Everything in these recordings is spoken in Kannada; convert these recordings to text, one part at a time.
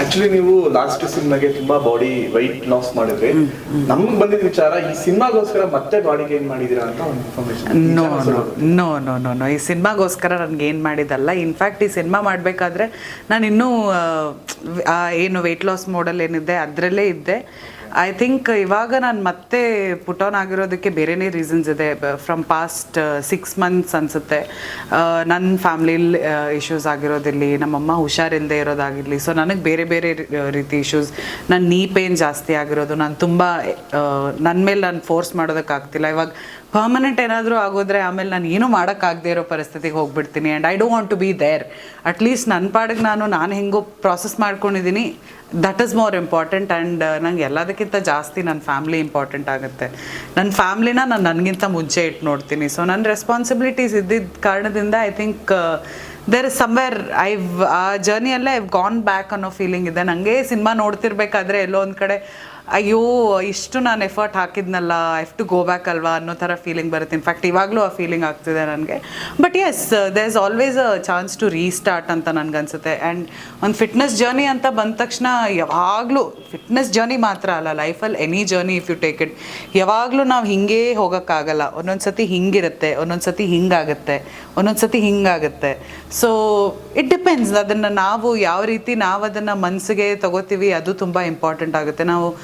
ಆಕ್ಚುಲಿ ನೀವು ಲಾಸ್ಟ್ ಸಿನಿಮಾಗೆ ತುಂಬಾ ಬಾಡಿ ವೈಟ್ ಲಾಸ್ ಮಾಡಿದ್ರಿ. ನಮ್ಗೆ ಬಂದಿದ ವಿಚಾರ ಈ ಸಿನಿಮಾಗೋಸ್ಕರ ಮತ್ತೆ ಬಾಡಿ ಗೇನ್ ಮಾಡಿದೀರಾ ಅಂತ ಒಂದು information no no no no no no ಈ ಸಿನಿಮಾಗೋಸ್ಕರ ನನ್ಗೆ ಏನು ಮಾಡಿದ್ದಲ್ಲ ಇನ್ಫ್ಯಾಕ್ಟ್ ಈ ಸಿನಿಮಾ ಮಾಡಬೇಕಾದ್ರೆ ನಾನು ಇನ್ನೂ ಏನು ವೆಯ್ಟ್ ಲಾಸ್ ಮೋಡಲ್ ಏನಿದೆ ಅದರಲ್ಲೇ ಇದ್ದೆ. ಐ ಥಿಂಕ್ ಇವಾಗ ನಾನು ಮತ್ತೆ ಪುಟ್ ಆನ್ ಆಗಿರೋದಕ್ಕೆ ಬೇರೆನೇ ರೀಸನ್ಸ್ ಇದೆ. ಫ್ರಮ್ ಪಾಸ್ಟ್ ಸಿಕ್ಸ್ ಮಂತ್ಸ್ ಅನಿಸುತ್ತೆ. ನನ್ನ ಫ್ಯಾಮ್ಲಿಲಿ ಇಶ್ಯೂಸ್ ಆಗಿರೋದಿರಲಿ, ನಮ್ಮಮ್ಮ ಹುಷಾರಿಲ್ಲದೆ ಇರೋದಾಗಿರಲಿ ಸೊ ನನಗೆ ಬೇರೆ ಬೇರೆ ರೀತಿ ಇಶ್ಯೂಸ್ ನನ್ನ ನೀ ಪೇನ್ ಜಾಸ್ತಿ ಆಗಿರೋದು. ನಾನು ತುಂಬ ನನ್ನ ಮೇಲೆ ನಾನು ಫೋರ್ಸ್ ಮಾಡೋದಕ್ಕಾಗ್ತಿಲ್ಲ. ಇವಾಗ ಪರ್ಮನೆಂಟ್ ಏನಾದರೂ ಆಗೋದ್ರೆ ಆಮೇಲೆ ನಾನು ಏನೂ ಮಾಡೋಕ್ಕಾಗದೇ ಇರೋ ಪರಿಸ್ಥಿತಿಗೆ ಹೋಗ್ಬಿಡ್ತೀನಿ. And I don't want to be there at least ನನ್ನ ಪಾಡಿಗೆ ನಾನು ನಾನು ಹೆಂಗೋ ಪ್ರಾಸೆಸ್ ಮಾಡ್ಕೊಂಡಿದ್ದೀನಿ that is more important and ನಂಗೆ ಎಲ್ಲದಕ್ಕಿಂತ ಜಾಸ್ತಿ ನನ್ನ ಫ್ಯಾಮ್ಲಿ ಇಂಪಾರ್ಟೆಂಟ್ ಆಗುತ್ತೆ. ನನ್ನ ಫ್ಯಾಮ್ಲಿನ ನಾನು ನನಗಿಂತ ಮುಂಚೆ ಇಟ್ಟು ನೋಡ್ತೀನಿ. ಸೊ ನನ್ನ ರೆಸ್ಪಾನ್ಸಿಬಿಲಿಟೀಸ್ ಇದ್ದಿದ್ದ ಕಾರಣದಿಂದ I think there is somewhere I ಆ ಜರ್ನಿಯಲ್ಲೇ ಐವ್ ಗಾನ್ ಬ್ಯಾಕ್ ಅನ್ನೋ ಫೀಲಿಂಗ್ ಇದೆ. ನನಗೆ ಸಿನಿಮಾ ನೋಡ್ತಿರ್ಬೇಕಾದ್ರೆ ಎಲ್ಲೋ ಒಂದು ಕಡೆ ಅಯ್ಯೋ, ಇಷ್ಟು ನಾನು ಎಫರ್ಟ್ ಹಾಕಿದ್ನಲ್ಲ ಐ ಟು ಗೋ ಬ್ಯಾಕ್ ಅಲ್ವಾ ಅನ್ನೋ ಥರ ಫೀಲಿಂಗ್ ಬರುತ್ತೆ. ಇನ್ಫ್ಯಾಕ್ಟ್ ಇವಾಗಲೂ ಆ ಫೀಲಿಂಗ್ ಆಗ್ತಿದೆ ನನಗೆ. But yes there is always a chance to restart ಅಂತ ನನಗನ್ಸುತ್ತೆ. ಆ್ಯಂಡ್ ಒಂದು ಫಿಟ್ನೆಸ್ ಜರ್ನಿ ಅಂತ ಬಂದ ತಕ್ಷಣ ಯಾವಾಗಲೂ ಫಿಟ್ನೆಸ್ ಜರ್ನಿ ಮಾತ್ರ ಅಲ್ಲ ಲೈಫಲ್ಲಿ any journey if you take it ಯಾವಾಗಲೂ ನಾವು ಹಿಂಗೇ ಹೋಗೋಕ್ಕಾಗಲ್ಲ. ಒಂದೊಂದು ಸತಿ ಹಿಂಗಿರುತ್ತೆ ಒಂದೊಂದು ಸತಿ ಹಿಂಗಾಗುತ್ತೆ ಒಂದೊಂದು ಸತಿ ಹಿಂಗಾಗುತ್ತೆ. ಸೊ ಇಟ್ ಡಿಪೆಂಡ್ಸ್ ಅದನ್ನು ನಾವು ಯಾವ ರೀತಿ ನಾವು ಅದನ್ನು ಮನಸ್ಸಿಗೆ ತಗೋತೀವಿ, ಅದು ತುಂಬ ಇಂಪಾರ್ಟೆಂಟ್ ಆಗುತ್ತೆ. ನಾವು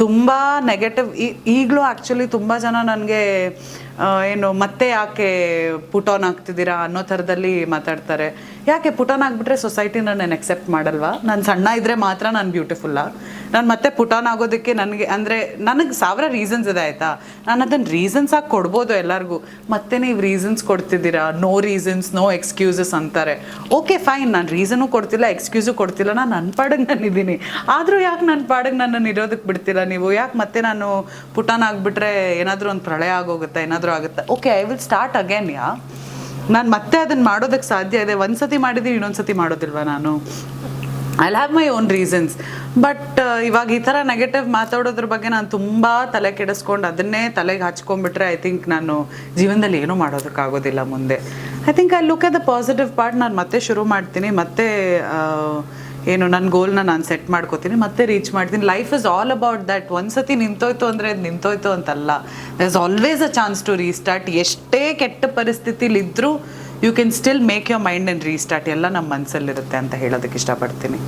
ತುಂಬ ನೆಗೆಟಿವ್ ಈಗಲೂ ಆ್ಯಕ್ಚುಲಿ ತುಂಬ ಜನ ನನಗೆ ಏನು, ಮತ್ತೆ ಯಾಕೆ ಪುಟ್ ಆನ್ ಆಗ್ತಿದ್ದೀರಾ ಅನ್ನೋ ಥರದಲ್ಲಿ ಮಾತಾಡ್ತಾರೆ. ಯಾಕೆ ಪುಟ್ ಆನ್ ಆಗಿಬಿಟ್ರೆ ಸೊಸೈಟಿನ ನಾನು ಎಕ್ಸೆಪ್ಟ್ ಮಾಡಲ್ವಾ? ನಾನು ಸಣ್ಣ ಇದ್ದರೆ ಮಾತ್ರ ನಾನು ಬ್ಯೂಟಿಫುಲ್ಲಾ ನಾನು ಮತ್ತೆ ಪುಟ್ ಆನ್ ಆಗೋದಕ್ಕೆ ನನಗೆ, ಅಂದರೆ ನನಗೆ ಸಾವಿರ ರೀಸನ್ಸ್ ಇದೆ ಆಯಿತಾ? ನಾನು ಅದನ್ನು ರೀಸನ್ಸ್ ಆಗಿ ಕೊಡ್ಬೋದು ಎಲ್ಲರಿಗೂ. ಮತ್ತೆ ನೀವು ರೀಸನ್ಸ್ ಕೊಡ್ತಿದ್ದೀರಾ? ನೋ ರೀಸನ್ಸ್ ನೋ ಎಕ್ಸ್ಕ್ಯೂಸಸ್ ಅಂತಾರೆ. ಓಕೆ ಫೈನ್ ನಾನು ರೀಸನು ಕೊಡ್ತಿಲ್ಲ ಎಕ್ಸ್ಕ್ಯೂಸು ಕೊಡ್ತಿಲ್ಲ. ನಾನು ನನ್ನ ಪಾಡಿಗೆ ನಾನು ಇದ್ದೀನಿ. ಆದರೂ ಯಾಕೆ ನನ್ನ ಪಾಡಿಗೆ ನನ್ನನ್ನು ಇರೋದಕ್ಕೆ ಬಿಡ್ತಿಲ್ಲ? ನೀವು? ಯಾಕೆ ಮತ್ತೆ ನಾನು ಪುಟಾನ್ ಆಗಿಬಿಟ್ರೆ ಏನಾದರೂ ಒಂದು ಪ್ರಳಯ ಆಗೋಗುತ್ತೆ? ಏನಾದರೂ ಆಗುತ್ತೆ? Okay I will start again yeah ನಾನು ಮತ್ತೆ ಅದನ್ನು ಮಾಡೋದಕ್ಕೆ ಸಾಧ್ಯ ಇದೆ. ಒಂದು ಸತಿ ಮಾಡಿದ್ದೀನಿ ಇನ್ನೊಂದು ಸತಿ ಮಾಡೋದಿಲ್ವಾ ನಾನು? I have my own reasons but ಇವಾಗ ಈ ಥರ ನೆಗೆಟಿವ್ ಮಾತಾಡೋದ್ರ ಬಗ್ಗೆ ನಾನು ತುಂಬ ತಲೆ ಕೆಡಿಸ್ಕೊಂಡು ಅದನ್ನೇ ತಲೆಗೆ ಹಚ್ಕೊಂಡ್ಬಿಟ್ರೆ ಐ ಥಿಂಕ್ ನಾನು ಜೀವನದಲ್ಲಿ ಏನೂ ಮಾಡೋದಕ್ಕಾಗೋದಿಲ್ಲ ಮುಂದೆ. I think I look a the positive part ನಾನು ಮತ್ತೆ ಶುರು ಮಾಡ್ತೀನಿ. ಮತ್ತೆ ಏನು ನನ್ನ ಗೋಲ್ನ ನಾನು ಸೆಟ್ ಮಾಡ್ಕೋತೀನಿ, ಮತ್ತೆ ರೀಚ್ ಮಾಡ್ತೀನಿ. Life is all about that ಒಂದ್ಸತಿ ನಿಂತೋಯ್ತು ಅಂದರೆ ಅದು ನಿಂತೋಯ್ತು ಅಂತಲ್ಲ. There is always a chance to restart ಎಷ್ಟೇ ಕೆಟ್ಟ ಪರಿಸ್ಥಿತಿಲಿದ್ದರೂ you can still make your mind and restart ಎಲ್ಲ ನಮ್ಮ ಮನಸ್ಸಲ್ಲಿರುತ್ತೆ ಅಂತ ಹೇಳೋದಕ್ಕೆ ಇಷ್ಟಪಡ್ತೀನಿ.